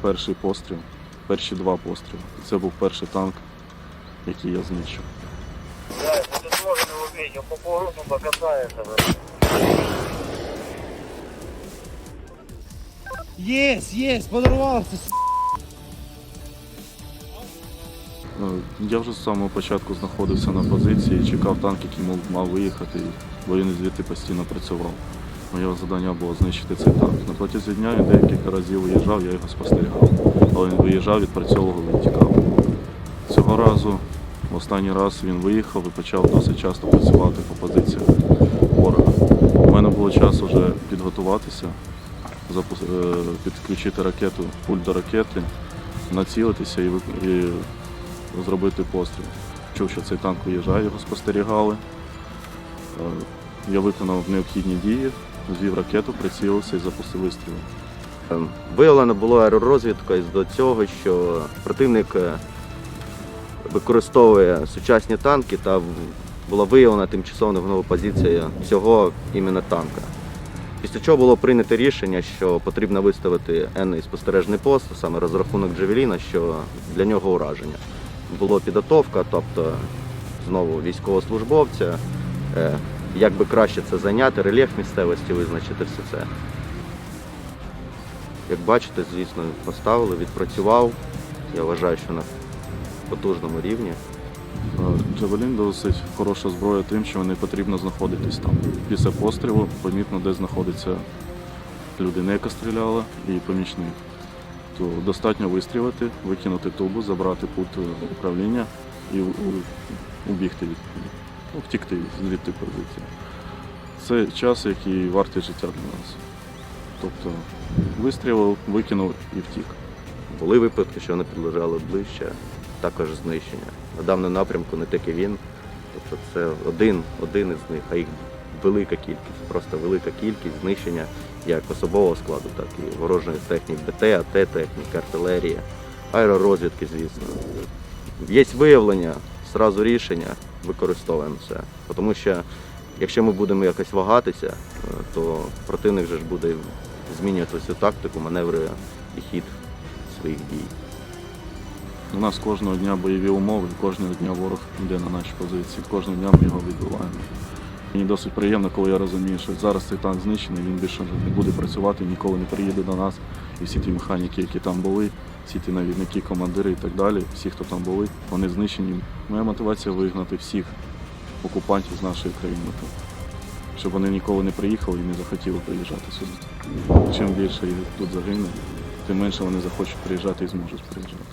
перший постріл, перші два постріли. Це був перший танк, який я знищив. Да, сможешь его убить, он по повороту покатается. Єсть, єсть, подарувався. Ну, Я вже з самого початку знаходився на позиції, чекав танк, який мав виїхати, бо він звідти постійно працював. Моє завдання було знищити цей танк. На протязі дня він декілька разів виїжджав, я його спостерігав. Але він виїжджав, відпрацьовував і тікав. Цього разу, в останній раз він виїхав і почав досить часто працювати по позиціях ворога. У мене було час вже підготуватися, е, підключити ракету, пульт до ракети, націлитися і, зробити постріл. Чув, що цей танк виїжджає, його спостерігали. Е, Я виконав необхідні дії, звів ракету, прицілився і запустив вистріл. Ем, Виявлено було аеророзвідкою до цього, що противник е, використовує сучасні танки та була виявлена тимчасова нова позиція цього іменно танка. Після чого було прийнято рішення, що потрібно виставити енний спостережний пост, саме розрахунок Джевеліна, що для нього ураження. Була підготовка, тобто знову військовослужбовця, е, як би краще це зайняти, рельєф місцевості визначити все це. Як бачите, звісно, поставили, відпрацював. Я вважаю, що на потужному рівні. Джавелін досить хороша зброя тим, що не потрібно знаходитись там. Після пострілу помітно, де знаходиться людина, яка стріляла, і помічник. То достатньо вистрілити, викинути тубу, забрати пульт управління і убігти від ну, втікти звідти позиції. Це час, який вартий життя для нас. Тобто вистрілив, викинув і втік. Були випадки, що вони підлежали ближче, також знищення. На даному напрямку не тільки він. Тобто це один, один із них, а їх велика кількість, просто велика кількість знищення як особового складу, так і ворожої техніки, БТ, АТ техніки, артилерії, аеророзвідки, звісно. Є виявлення, зразу рішення, використовуємо це. Тому що якщо ми будемо якось вагатися, е, то противник же ж буде змінювати всю тактику, маневри і хід своїх дій. У нас кожного дня бойові умови, кожного дня ворог йде на наші позиції, кожного дня ми його відбиваємо. Мені досить приємно, коли я розумію, що зараз цей танк знищений, він більше не буде працювати, ніколи не приїде до нас. І всі ті механіки, які там були, всі ті навідники, командири і так далі, всі, хто там були, вони знищені. Моя мотивація вигнати всіх окупантів з нашої країни, щоб вони ніколи не приїхали і не захотіли приїжджати сюди. Чим більше їх тут загине, тим менше вони захочуть приїжджати і зможуть приїжджати.